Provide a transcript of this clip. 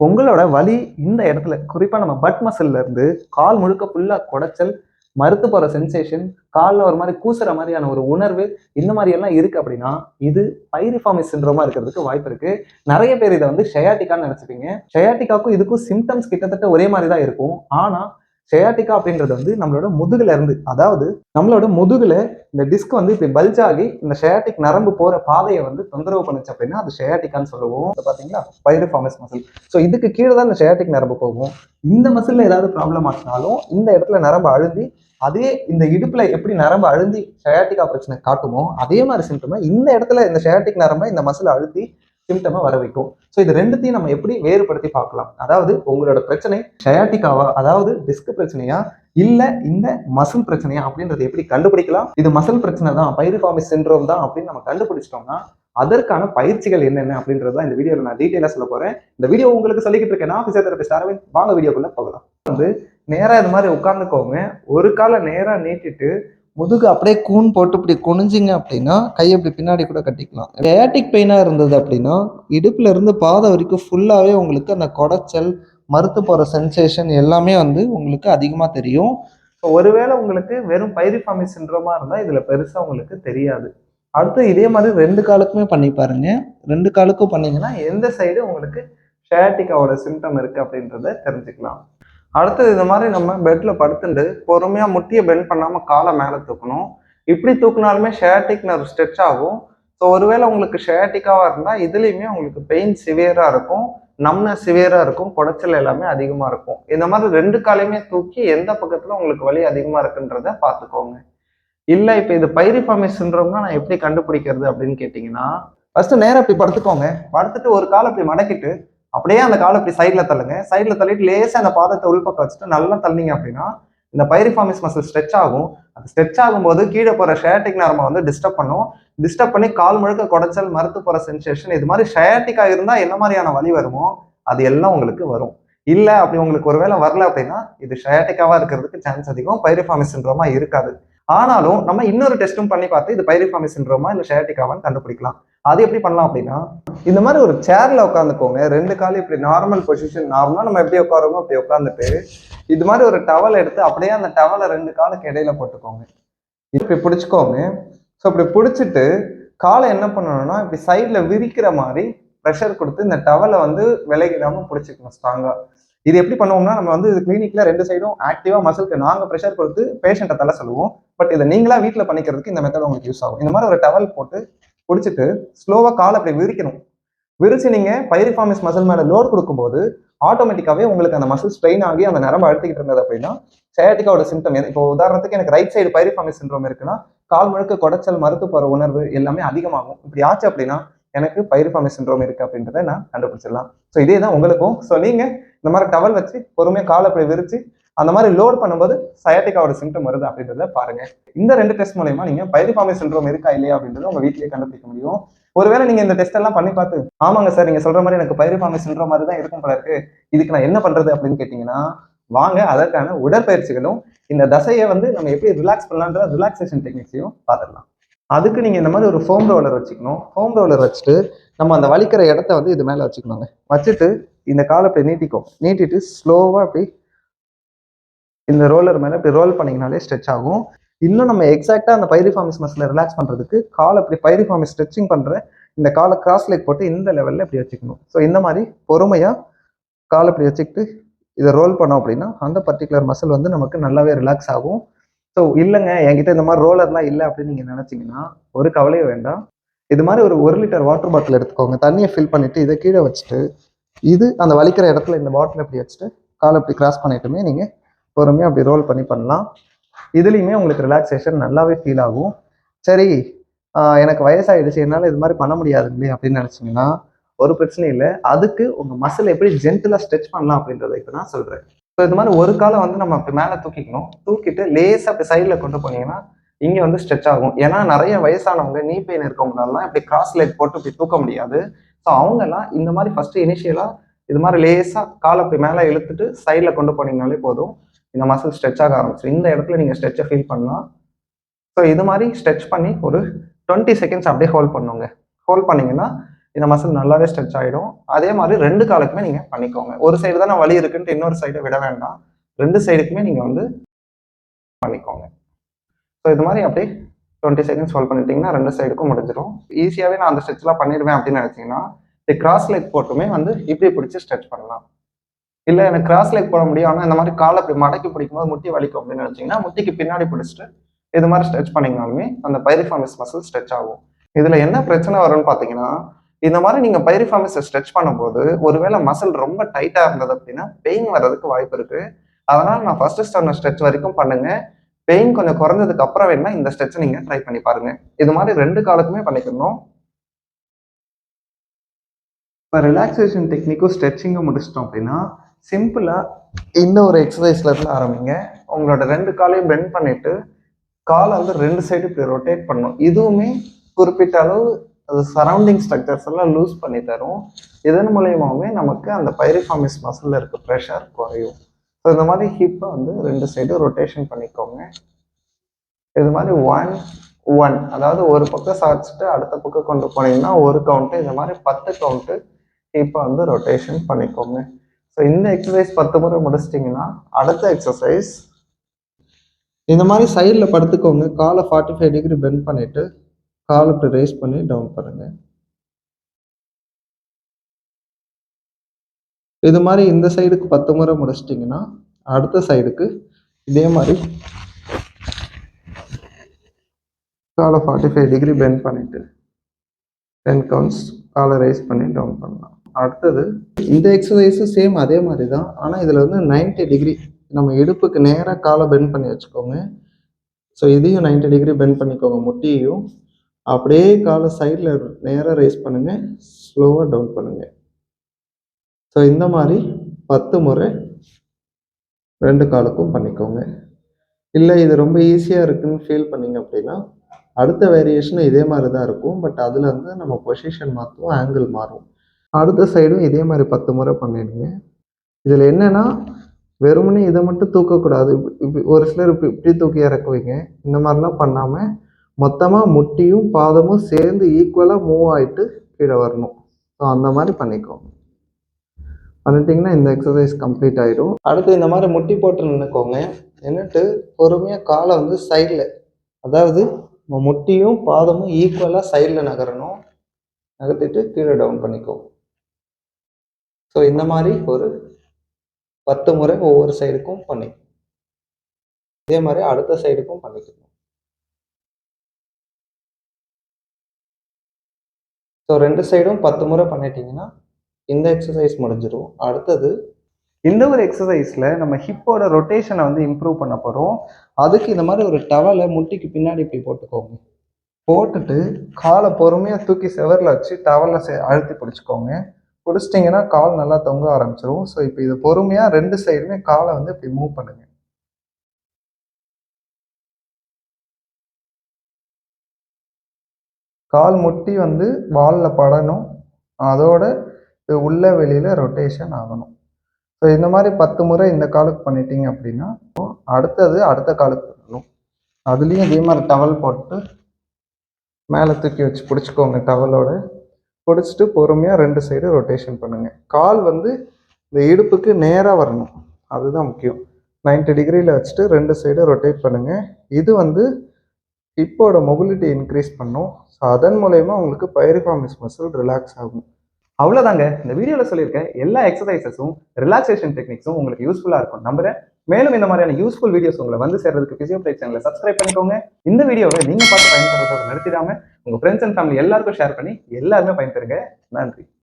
உங்களோட வலி இந்த இடத்துல குறிப்பாக நம்ம பட் மசில்ல இருந்து கால் முழுக்க ஃபுல்லாக குடைச்சல் மறுத்து போகிற சென்சேஷன் காலில் ஒரு மாதிரி கூசுற மாதிரியான ஒரு உணர்வு இந்த மாதிரி எல்லாம் இருக்கு அப்படின்னா இது பைரிஃபார்மிஸ் சின்ரோமா இருக்கிறதுக்கு வாய்ப்பு இருக்கு. நிறைய பேர் இதை வந்து ஷயாட்டிக்கான்னு நினச்சிப்பீங்க. ஷயாட்டிக்காக்கும் இதுக்கும் சிம்டம்ஸ் கிட்டத்தட்ட ஒரே மாதிரி தான் இருக்கும். ஆனால் ஷெயாட்டிக்கா அப்படின்றது வந்து நம்மளோட முதுகுல இருந்து அதாவது நம்மளோட முதுகுல இந்த டிஸ்க் வந்து இப்படி பல்ஜ் ஆகி இந்த ஷெயாட்டிக் நரம்பு போற பாதையை வந்து தொந்தரவு பண்ணுச்சு அப்படின்னா அது ஷெயாட்டிக்கான்னு சொல்லுவோம். இது பாத்தீங்களா பைரிஃபார்மஸ் மசில் ஸோ இதுக்கு கீழே தான் இந்த ஷெயாட்டிக் நரம்பு போகும். இந்த மசில்ல ஏதாவது ப்ராப்ளம் ஆச்சுனாலும் இந்த இடத்துல நரம்பு அழுந்தி அதே இந்த இடுப்புல எப்படி நரம்பு அழுந்தி ஷயாட்டிக்கா பிரச்சனை காட்டுமோ அதே மாதிரி சிம்டமா இந்த இடத்துல இந்த ஷயாட்டிக் நரம்பை இந்த மசில் அழுத்தி சிம்டமை வர வைக்கும் ஸோ இது ரெண்டுத்தையும் நம்ம எப்படி வேறுபடுத்தி பார்க்கலாம்? அதாவது உங்களோட பிரச்சனை ஷயாட்டிக்காவா அதாவது டிஸ்க் பிரச்சனையா இல்ல இந்த மசில் பிரச்சனையா அப்படின்றத எப்படி கண்டுபிடிக்கலாம்? இது மசில் பிரச்சனை தான் பைரிஃபார்மிஸ் சின்ரோம் தான் அப்படின்னு நம்ம கண்டுபிடிச்சிட்டோம்னா அதற்கான பயிற்சிகள் என்னென்ன அப்படின்றத இந்த வீடியோவில் நான் டீட்டெயிலாக சொல்ல போறேன். இந்த வீடியோ உங்களுக்கு சொல்லிக்கிட்டு இருக்கேன். நான் ஃபிசியோதெரபிஸ்ட் அரவிந்த். வாங்க வீடியோக்குள்ளே போகலாம். வந்து நேராக இது மாதிரி உட்காந்துக்கோங்க ஒரு காலை நேராக நீட்டிட்டு முதுகு அப்படியே கூன் போட்டு இப்படி குனிஞ்சிங்க அப்படின்னா கையை இப்படி பின்னாடி கூட கட்டிக்கலாம். டயாட்டிக் பெயினாக இருந்தது அப்படின்னா இடுப்புல இருந்து பாதை வரைக்கும் ஃபுல்லாகவே உங்களுக்கு அந்த குடைச்சல் மறுத்து போகிற சென்சேஷன் எல்லாமே வந்து உங்களுக்கு அதிகமாக தெரியும். ஸோ ஒருவேளை உங்களுக்கு வெறும் பைரிஃபாமி சிண்ட்ரோமா இருந்தால் இதில் பெருசாக உங்களுக்கு தெரியாது. அடுத்து இதே மாதிரி ரெண்டு காலுக்குமே பண்ணி பாருங்க. ரெண்டு காலுக்கும் பண்ணீங்கன்னா எந்த சைடு உங்களுக்கு ஷேட்டிக்காவோட சிம்டம் இருக்குது அப்படின்றத தெரிஞ்சுக்கலாம். அடுத்தது இந்த மாதிரி நம்ம பெட்டில் படுத்துட்டு பொறுமையாக முட்டியை பெண்ட் பண்ணாமல் காலை மேலே தூக்கணும். இப்படி தூக்குனாலுமே ஷேட்டிக் நர்வ் ஸ்ட்ரெச் ஆகும். ஸோ ஒருவேளை உங்களுக்கு ஷேட்டிக்காவா இருந்தால் இதுலேயுமே உங்களுக்கு பெயின் சிவியராக இருக்கும். நம்ன சிவியராக இருக்கும். குடைச்சல் எல்லாமே அதிகமாக இருக்கும். இந்த மாதிரி ரெண்டு காலையுமே தூக்கி எந்த பக்கத்தில் உங்களுக்கு வலி அதிகமாக இருக்குன்றத பார்த்துக்கோங்க. இல்லை இப்போ இது பைரிஃபாமி சிண்ட்ரோம்னா நான் எப்படி கண்டுபிடிக்கிறது அப்படின்னு கேட்டிங்கன்னா ஃபஸ்ட்டு நேராக இப்படி படுத்துக்கோங்க. படுத்துட்டு ஒரு காலை இப்படி மடக்கிட்டு அப்படியே அந்த காலை இப்படி சைடில் தள்ளுங்க. சைடில் தள்ளிட்டு லேசாக அந்த பாதத்தை உள்பக்கம் வச்சுட்டு நல்லா தள்ளிங்க அப்படின்னா இந்த பைரிஃபார்மிஸ் மசில் ஸ்ட்ரெச் ஆகும். அது ஸ்ட்ரெச் ஆகும்போது கீழே போகிற ஷேட்டிக் நரம்பை வந்து டிஸ்டர்ப் பண்ணும். டிஸ்டர்ப் பண்ணி கால் முழுக்க குடைச்சல் மறுத்து போகிற சென்சேஷன் இது மாதிரி ஷேட்டிக்காக இருந்தால் என்ன மாதிரியான வலி வருமோ அது எல்லாம் உங்களுக்கு வரும். இல்லை அப்படி உங்களுக்கு ஒருவேளை வரல அப்படின்னா இது ஷயாட்டிக்காவாக இருக்கிறதுக்கு சான்ஸ் அதிகம். பைரிஃபாமிஸ் சிண்ட்ரோமா இருக்காது. ஆனாலும் நம்ம இன்னொரு டெஸ்ட்டும் பண்ணி பார்த்து இது பைரிஃபாமி சின்ரோமா இல்லை ஷயாட்டிக்காவான்னு கண்டுபிடிக்கலாம். அது எப்படி பண்ணலாம் அப்படின்னா இந்த மாதிரி ஒரு சேர்ல உட்காந்துக்கோங்க ரெண்டு கால் இப்படி நார்மல் பொசிஷன் நார்மலாக நம்ம எப்படி உட்காருமோ அப்படி உட்காந்துட்டு இது மாதிரி ஒரு டவல் எடுத்து அப்படியே அந்த டவலை ரெண்டு காலுக்கு இடையில போட்டுக்கோங்க. இப்படி பிடிச்சிக்கோங்க. ஸோ இப்படி பிடிச்சிட்டு காலை என்ன பண்ணணும்னா இப்படி சைடில் விரிக்கிற மாதிரி ப்ரெஷர் கொடுத்து இந்த டவலை வந்து விலகிடாம பிடிச்சிக்கணும் ஸ்ட்ராங்காக இது எப்படி பண்ணுவோம்னா நம்ம வந்து கிளினிக்ல ரெண்டு சைடும் ஆக்டிவா மசிலுக்கு நாங்க ப்ரெஷர் கொடுத்து பேஷண்ட்டை தலை சொல்லுவோம் பட் இதை நீங்களா வீட்டில் பண்ணிக்கிறதுக்கு இந்த மெத்தட் உங்களுக்கு யூஸ் ஆகும். இந்த மாதிரி ஒரு டவல் போட்டு பிடிச்சிட்டு ஸ்லோவாக கால் அப்படி விரிக்கணும். விரிச்சு நீங்க பைரிஃபார்மிஸ் மசில் மேல லோட் கொடுக்கும்போது ஆட்டோமேட்டிக்காவே உங்களுக்கு அந்த மசில் ஸ்ட்ரெயின் ஆகி அந்த நரம்பு அழுத்திக்கிட்டு இருந்தது அப்படின்னா சயாட்டிக்காவோட சிம்டம் இப்போ உதாரணத்துக்கு எனக்கு ரைட் சைடு பைரிஃபார்மிஸ் சிண்ட்ரோம் இருக்குன்னா கால் முழுக்க குடைச்சல் மறுத்து போற உணர்வு எல்லாமே அதிகமாகும். இப்படி ஆச்சு அப்படின்னா எனக்கு பைரிஃபார்மிஸ் சின்ரோம் இருக்கு அப்படின்றத நான் கண்டுபிடிச்சிடலாம். ஸோ இதே தான் உங்களுக்கும். ஸோ நீங்க இந்த மாதிரி டவல் வச்சு பொறுமையாக கால் அப்படி விரிச்சு அந்த மாதிரி லோட் பண்ணும்போது சயாட்டிக்காவோட சிம்டம் வருது அப்படின்றத பாருங்க. இந்த ரெண்டு டெஸ்ட் மூலயமா நீங்க பைரிஃபார்மி சின்ரோம் இருக்கா இல்லையா அப்படின்றத உங்க வீட்லயே கண்டுபிடிக்க முடியும். ஒருவேளை நீங்க இந்த டெஸ்ட் எல்லாம் பண்ணி பார்த்து ஆமாங்க சார் நீங்க சொல்ற மாதிரி எனக்கு பைரிஃபாமி சின்ரோம் மாதிரி தான் இருக்கும் போல இருக்கு. இதுக்கு நான் என்ன பண்றது அப்படின்னு கேட்டீங்கன்னா வாங்க அதற்கான உடற்பயிற்சிகளும் இந்த தசையை வந்து நம்ம எப்படி ரிலாக்ஸ் பண்ணலான்ற ரிலாக்ஸேஷன் டெக்னிக்ஸையும் பார்த்துடலாம். அதுக்கு நீங்கள் இந்த மாதிரி ஒரு ஃபோம் ரோலர் வச்சுக்கணும். ஃபோம் ரோலர் வச்சுட்டு நம்ம அந்த வலிக்கிற இடத்த வந்து இது மேலே வச்சுக்கணுங்க. வச்சுட்டு இந்த காலை இப்படி நீட்டிக்கும். நீட்டிட்டு ஸ்லோவாக அப்படி இந்த ரோலர் மேலே இப்படி ரோல் பண்ணிங்கனாலே ஸ்ட்ரெச் ஆகும். இன்னும் நம்ம எக்ஸாக்டாக அந்த பைரிஃபார்மிஸ் மசில் ரிலாக்ஸ் பண்ணுறதுக்கு காலை அப்படி பைரிஃபார்மிஸ் ஸ்ட்ரெச்சிங் பண்ணுற இந்த காலை கிராஸ் லெக் போட்டு இந்த லெவலில் இப்படி வச்சுக்கணும். ஸோ இந்த மாதிரி பொறுமையாக காலை இப்படி வச்சுக்கிட்டு இதை ரோல் பண்ணோம் அப்படின்னா அந்த பர்டிகுலர் மசில் வந்து நமக்கு நல்லாவே ரிலாக்ஸ் ஆகும். ஸோ இல்லைங்க என்கிட்ட இந்த மாதிரி ரோலர்லாம் இல்லை அப்படின்னு நீங்க நினைச்சீங்கன்னா ஒரு கவலையும் வேண்டாம். இது மாதிரி ஒரு ஒரு லிட்டர் வாட்டர் பாட்டில் எடுத்துக்கோங்க. தண்ணியை ஃபில் பண்ணிட்டு இதை கீழே வச்சுட்டு இது அந்த வலிக்கிற இடத்துல இந்த பாட்டில் இப்படி வச்சுட்டு காலை இப்படி கிராஸ் பண்ணிட்டுமே நீங்க பொறுமையாக அப்படி ரோல் பண்ணி பண்ணலாம். இதுலேயுமே உங்களுக்கு ரிலாக்ஸேஷன் நல்லாவே ஃபீல் ஆகும். சரி எனக்கு வயசாகிடுச்சு என்னால் இது மாதிரி பண்ண முடியாதுங்களே அப்படின்னு நினச்சிங்கன்னா ஒரு பிரச்சனையும் இல்லை. அதுக்கு உங்கள் மசில் எப்படி ஜென்டலாக ஸ்ட்ரெச் பண்ணலாம் அப்படின்றத இப்போ நான் சொல்கிறேன் ஸோ இது மாதிரி ஒரு காலை வந்து நம்ம அப்படி மேலே தூக்கிக்கணும். தூக்கிட்டு லேசாக அப்படி சைடில் கொண்டு போனீங்கன்னா இங்கே வந்து ஸ்ட்ரெச் ஆகும். ஏன்னா நிறைய வயசானவங்க நீ பெயின் இருக்கவங்களாலாம் இப்படி கிராஸ் லெக் போட்டு இப்படி தூக்க முடியாது. ஸோ அவங்கெல்லாம் இந்த மாதிரி ஃபர்ஸ்ட் இனிஷியலாக இது மாதிரி லேசாக காலை அப்படி மேலே இழுத்துட்டு சைடில் கொண்டு போனீங்கனாலே போதும். இந்த மசில் ஸ்ட்ரெச் ஆக ஆரம்பிச்சிடும். இந்த இடத்துல நீங்கள் ஸ்ட்ரெச்சை ஃபீல் பண்ணலாம். ஸோ இது மாதிரி ஸ்ட்ரெச் பண்ணி ஒரு டுவெண்ட்டி செகண்ட்ஸ் அப்படியே ஹோல்ட் பண்ணுங்க. ஹோல்ட் பண்ணிங்கன்னா இந்த மசில் நல்லாவே ஸ்ட்ரெச் ஆகிடும் அதே மாதிரி ரெண்டு காலுக்குமே நீங்கள் பண்ணிக்கோங்க. ஒரு சைடு தானே வலி இருக்குன்ட்டு இன்னொரு சைடை விட வேண்டாம். ரெண்டு சைடுக்குமே நீங்கள் வந்து பண்ணிக்கோங்க. ஸோ இது மாதிரி அப்படியே டுவெண்ட்டி செகண்ட்ஸ் சால்வ் பண்ணிட்டீங்கன்னா ரெண்டு சைடுக்கும் முடிஞ்சிடும். ஈஸியாகவே நான் அந்த ஸ்ட்ரெச்லாம் பண்ணிடுவேன் அப்படின்னு நினச்சிங்கன்னா இந்த கிராஸ் லெக் போட்டுமே வந்து இப்படி பிடிச்சி ஸ்ட்ரெச் பண்ணலாம். இல்லை எனக்கு கிராஸ் லெக் போட முடியும். ஆனால் இந்த மாதிரி காலை அப்படி மடக்கி பிடிக்கும்போது முட்டி வலிக்கும் அப்படின்னு நினச்சிங்கன்னா முட்டிக்கு பின்னாடி பிடிச்சிட்டு இது மாதிரி ஸ்ட்ரெச் பண்ணிங்கனாலுமே அந்த பைரிஃபார்மிஸ் மசில் ஸ்ட்ரெச் ஆகும். இதில் என்ன பிரச்சனை வரும்னு பார்த்தீங்கன்னா இந்த மாதிரி நீங்கள் பைரிஃபார்மிஸை ஸ்ட்ரெச் பண்ணும்போது ஒருவேளை மசில் ரொம்ப டைட்டாக இருந்தது அப்படின்னா பெயின் வர்றதுக்கு வாய்ப்பு இருக்குது அதனால் நான் ஃபர்ஸ்ட் ஸ்டாண்டர்ட் ஸ்ட்ரெச் வரைக்கும் பண்ணுங்கள் பெயின் கொஞ்சம் குறைஞ்சதுக்கு அப்புறம் வேணா இந்த ஸ்ட்ரெச்சை நீங்கள் ட்ரை பண்ணி பாருங்கள் இது மாதிரி ரெண்டு காலுக்குமே பண்ணிக்கணும். இப்போ ரிலாக்ஸேஷன் டெக்னிக்கும் ஸ்ட்ரெச்சிங்கும் முடிச்சிட்டோம் அப்படின்னா சிம்பிளாக இந்த ஒரு எக்ஸசைஸ்ல இருந்து ஆரம்பிங்க. உங்களோட ரெண்டு காலையும் பெண்ட் பண்ணிட்டு காலை வந்து ரெண்டு சைடு இப்படி ரொட்டேட் பண்ணணும். இதுவுமே குறிப்பிட்ட அளவு அது சரௌண்டிங் ஸ்ட்ரக்சர்ஸ் எல்லாம் லூஸ் பண்ணி தரும். இதன் மூலயமாவே நமக்கு அந்த பைரிஃபார்மிஸ் மசிலில் இருக்க ப்ரெஷர் குறையும். ஸோ இந்த மாதிரி ஹிப்பை வந்து ரெண்டு சைடு ரொட்டேஷன் பண்ணிக்கோங்க. இது மாதிரி ஒன் ஒன் அதாவது ஒரு பக்கம் சாதிச்சுட்டு அடுத்த பக்கம் கொண்டு போனீங்கன்னா ஒரு கவுண்ட்டு இந்த மாதிரி பத்து கவுண்ட்டு ஹிப்பை வந்து ரொட்டேஷன் பண்ணிக்கோங்க. ஸோ இந்த எக்ஸசைஸ் பத்து முறை முடிச்சிட்டிங்கன்னா அடுத்த எக்ஸசைஸ் இந்த மாதிரி சைடில் படுத்துக்கோங்க. காலை ஃபார்ட்டி ஃபைவ் டிகிரி பெண்ட் பண்ணிவிட்டு கால் இப்படி ரைஸ் பண்ணி டவுன் பண்ணுங்க. இது மாதிரி இந்த சைடுக்கு பத்து முறை முடிச்சிட்டிங்கன்னா அடுத்த சைடுக்கு இதே மாதிரி காலை ஃபார்ட்டி ஃபைவ் டிகிரி பெண்ட் பண்ணிட்டு டென் கவுண்ட்ஸ் காலை ரைஸ் பண்ணி டவுன் பண்ணலாம். அடுத்தது இந்த எக்ஸசைஸும் சேம் அதே மாதிரி தான். ஆனால் இதில் வந்து 90 டிகிரி நம்ம இடுப்புக்கு நேராக காலை பெண்ட் பண்ணி வச்சுக்கோங்க. ஸோ இதையும் 90 டிகிரி பெண்ட் பண்ணிக்கோங்க முட்டியையும். அப்படியே காலை சைடில் நேராக ரைஸ் பண்ணுங்கள் ஸ்லோவாக டவுன் பண்ணுங்கள் ஸோ இந்த மாதிரி பத்து முறை ரெண்டு காலுக்கும் பண்ணிக்கோங்க. இல்லை இது ரொம்ப ஈஸியாக இருக்குன்னு ஃபீல் பண்ணிங்க அப்படின்னா அடுத்த வேரியேஷனும் இதே மாதிரி தான் இருக்கும். பட் அதில் வந்து நம்ம பொசிஷன் மாற்றுவோம் ஆங்கிள் மாறும். அடுத்த சைடும் இதே மாதிரி பத்து முறை பண்ணிடுங்க. இதில் என்னென்னா வெறுமனே இதை மட்டும் தூக்கக்கூடாது. இப்படி ஒரு சிலர் இப்படி இப்படி தூக்கி இறக்குவீங்க. இந்த மாதிரிலாம் பண்ணாமல் மொத்தமாக முட்டியும் பாதமும் சேர்ந்து ஈக்குவலாக மூவ் ஆகிட்டு கீழே வரணும். ஸோ அந்த மாதிரி பண்ணிக்கோங்க பண்ணிட்டீங்கன்னா இந்த எக்ஸசைஸ் கம்ப்ளீட் ஆகிடும் அடுத்து இந்த மாதிரி முட்டி போட்டு நின்றுக்கோங்க நின்றுட்டு பொறுமையாக காலை வந்து சைடில் அதாவது நம்ம முட்டியும் பாதமும் ஈக்குவலாக சைடில் நகரணும். நகர்த்திட்டு கீழே டவுன் பண்ணிக்கோங்க ஸோ இந்த மாதிரி ஒரு பத்து முறை ஒவ்வொரு சைடுக்கும் பண்ணிக்கணும் இதே மாதிரி அடுத்த சைடுக்கும் பண்ணிக்கணும். ஸோ ரெண்டு சைடும் பத்து முறை பண்ணிட்டீங்கன்னா இந்த எக்ஸசைஸ் முடிஞ்சிடும் அடுத்தது இந்த ஒரு எக்ஸசைஸில் நம்ம ஹிப்போட ரொட்டேஷனை வந்து இம்ப்ரூவ் பண்ண போகிறோம் அதுக்கு இந்த மாதிரி ஒரு டவலை முட்டிக்கு பின்னாடி இப்படி போட்டுக்கோங்க. போட்டுட்டு காலை பொறுமையாக தூக்கி செவரில் வச்சு டவலில் செ அழுத்தி பிடிச்சிக்கோங்க. பிடிச்சிட்டிங்கன்னா கால் நல்லா தொங்க ஆரம்பிச்சிடும் ஸோ இப்போ இது பொறுமையாக ரெண்டு சைடுமே காலை வந்து இப்படி மூவ் பண்ணுங்கள் கால் முட்டி வந்து வாலில் படணும். அதோட உள்ள வெளியில் ரொட்டேஷன் ஆகணும். ஸோ இந்த மாதிரி பத்து முறை இந்த காலுக்கு பண்ணிட்டீங்க அப்படின்னா அடுத்தது அடுத்த காலுக்கு பண்ணணும். அதுலேயும் இதே மாதிரி டவல் போட்டு மேலே தூக்கி வச்சு பிடிச்சிக்கோங்க டவலோட பிடிச்சிட்டு பொறுமையாக ரெண்டு சைடு ரொட்டேஷன் பண்ணுங்கள் கால் வந்து இந்த இடுப்புக்கு நேராக வரணும். அதுதான் முக்கியம். 90 டிகிரியில் வச்சுட்டு ரெண்டு சைடு ரொட்டேட் பண்ணுங்கள் இது வந்து ஹிப்போட மொபிலிட்டி இன்க்ரீஸ் பண்ணும். ஸோ அதன் மூலயமா உங்களுக்கு பைரிஃபார்மிஸ் மசில் ரிலாக்ஸ் ஆகும். அவ்வளோதாங்க இந்த வீடியோவில் சொல்லியிருக்க எல்லா எக்ஸசைசஸும் ரிலாக்ஸேஷன் டெக்னிக்ஸும் உங்களுக்கு யூஸ்ஃபுல்லாக இருக்கும். நம்புறேன். மேலும் இந்த மாதிரியான யூஸ்ஃபுல் வீடியோஸ் உங்களை வந்து சேர்றதுக்கு பிசியோபிளேக் சேனலை சப்ஸ்கிரைப் பண்ணிக்கோங்க. இந்த வீடியோவை நீங்கள் பார்த்து பயன்படுறதை நிறுத்திடாம உங்கள் ஃப்ரெண்ட்ஸ் அண்ட் ஃபேமிலி எல்லாருக்கும் ஷேர் பண்ணி எல்லாருமே பயன்பெறுங்க. நன்றி.